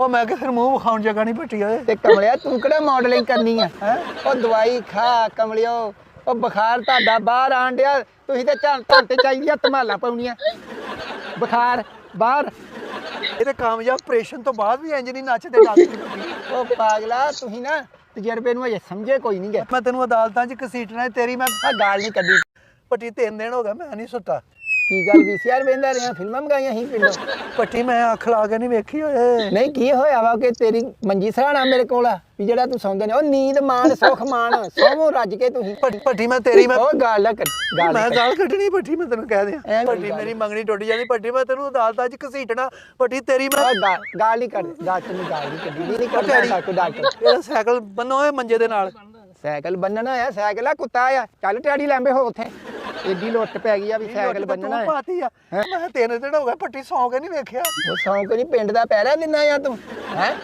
ਉਹ ਮੈਂ ਕਿ ਫਿਰ ਮੂੰਹ ਵਿਖਾਉਣ ਜਗ੍ਹਾ ਨਹੀਂ ਪੱਟੀ ਓਏ। ਤੇ ਕਮਲਿਆ ਤੂੰ ਕਿਹੜਾ ਮਾਡਲਿੰਗ ਕਰਨੀ ਆ? ਉਹ ਦਵਾਈ ਖਾ ਕਮਲਿਓ ਉਹ ਬੁਖਾਰ ਤੁਹਾਡਾ ਬਾਹਰ ਆਣ ਡਿਆ ਤੁਸੀਂ ਤੇ ਝੰਡ ਧੰਨ ਤੇ ਚਾਹੀਦੀਆਂ ਧਮਾਲਾਂ ਪਾਉਣੀਆਂ ਬੁਖਾਰ ਬਾਹਰ। ਇਹ ਤੇ ਕਾਮਯਾਬ ਆਪਰੇਸ਼ਨ ਤੋਂ ਬਾਅਦ ਵੀ ਇੰਜ ਨਹੀਂ ਨੱਚਦੇ ਡਾਕਟਰ ਉਹ ਪਾਗਲਾ ਤੁਸੀਂ ਨਾ ਤਜਰਬੇ ਨੂੰ ਅਜੇ ਸਮਝੇ ਕੋਈ ਨਹੀਂ ਗੇ। ਮੈਂ ਤੈਨੂੰ ਅਦਾਲਤਾਂ 'ਚ ਘਸੀਟਣਾ ਹੈ, ਤੇਰੀ ਮੈਂ ਗਾਲ ਨਹੀਂ ਕੱਢੀ। ਪੱਟੀ ਤਿੰਨ ਦਿਨ ਹੋ ਗਏ ਮੈਂ ਨਹੀਂ ਸੁੱਤਾ। ਕੀ ਗੱਲ ਵੀਸੀਆਰ ਵੇਂਦਾ ਰਿਹਾ ਫਿਲਮਾਂ ਮੰਗਾਈਆਂ ਸੀ ਪਿੰਡੋਂ। ਪੱਟੀ ਮੈਂ ਅੱਖ ਲਾ ਕੇ ਨਹੀਂ ਵੇਖੀ ਓਏ। ਨਹੀਂ ਕੀ ਹੋਇਆ ਵਾ ਕਿ ਤੇਰੀ ਮੰਜੀ ਸਰਾਣਾ ਮੇਰੇ ਕੋਲ ਆ ਵੀ ਜਿਹੜਾ ਤੂੰ ਸੌਂਦੇ ਨੇ ਉਹ ਨੀਂਦ ਮਾਣ ਸੁਖ ਮਾਣ ਸੋਵੋ ਰੱਜ ਕੇ ਤੁਸੀਂ। ਪੱਟੀ ਪੱਟੀ ਮੈਂ ਤੇਰੀ ਮੈਂ ਉਹ ਗਾਲ ਨਾ ਕੱਢ ਗਾਲ ਨਾ ਮੈਂ। ਗਾਲ ਕੱਢਣੀ ਪੱਟੀ ਮੈਂ ਤੈਨੂੰ ਕਹਿ ਦਿਆਂ। ਪੱਟੀ ਗੱਲ। ਮੇਰੀ ਮੰਗਣੀ ਟੁੱਟ ਜਾਣੀ ਪੱਟੀ ਮੈਂ ਤੈਨੂੰ ਅਦਾਲਤਾਂ 'ਚ ਘਸੀਟਣਾ। ਪੱਟੀ ਤੇਰੀ ਮੈਂ ਉਹ ਗਾਲ ਗਾਲ ਨਹੀਂ ਕੱਢ ਗਾਲ ਤੈਨੂੰ ਗਾਲ ਨਹੀਂ ਕੱਢੀ ਨਹੀਂ ਡੈਡੀ, ਡਾਕਟਰ ਡਾਕਟਰ ਇਹਦਾ ਸਾਈਕਲ ਬੰਨੋ ਮੰਜੇ ਦੇ ਨਾਲ। ਸਾਈਕਲ ਬੰਨਣਾ ਆ ਸਾਈਕਲ ਆ ਕੁੱਤਾ ਆ ਚੱਲ ਟਿਆੜੀ ਲੈਂਬੇ ਹੋ ਉੱਥੇ। ਏਡੀ ਲੁੱਟ ਪੈ ਗਈ ਆ ਵੀ ਸਾਈਕਲ ਬੰਨਣਾ ਪਾਤੀ ਆ। ਮੈਂ ਤਿੰਨ ਦਿਨ ਹੋ ਗਏ ਪੱਟੀ ਸੌਂ ਕੇ ਨਹੀਂ ਵੇਖਿਆ। ਉਹ ਸੌਂਕ ਨਹੀਂ ਪਿੰਡ ਦਾ ਪੈਰਾ ਦਿੰਦਾ ਆ ਤੂੰ ਹੈ?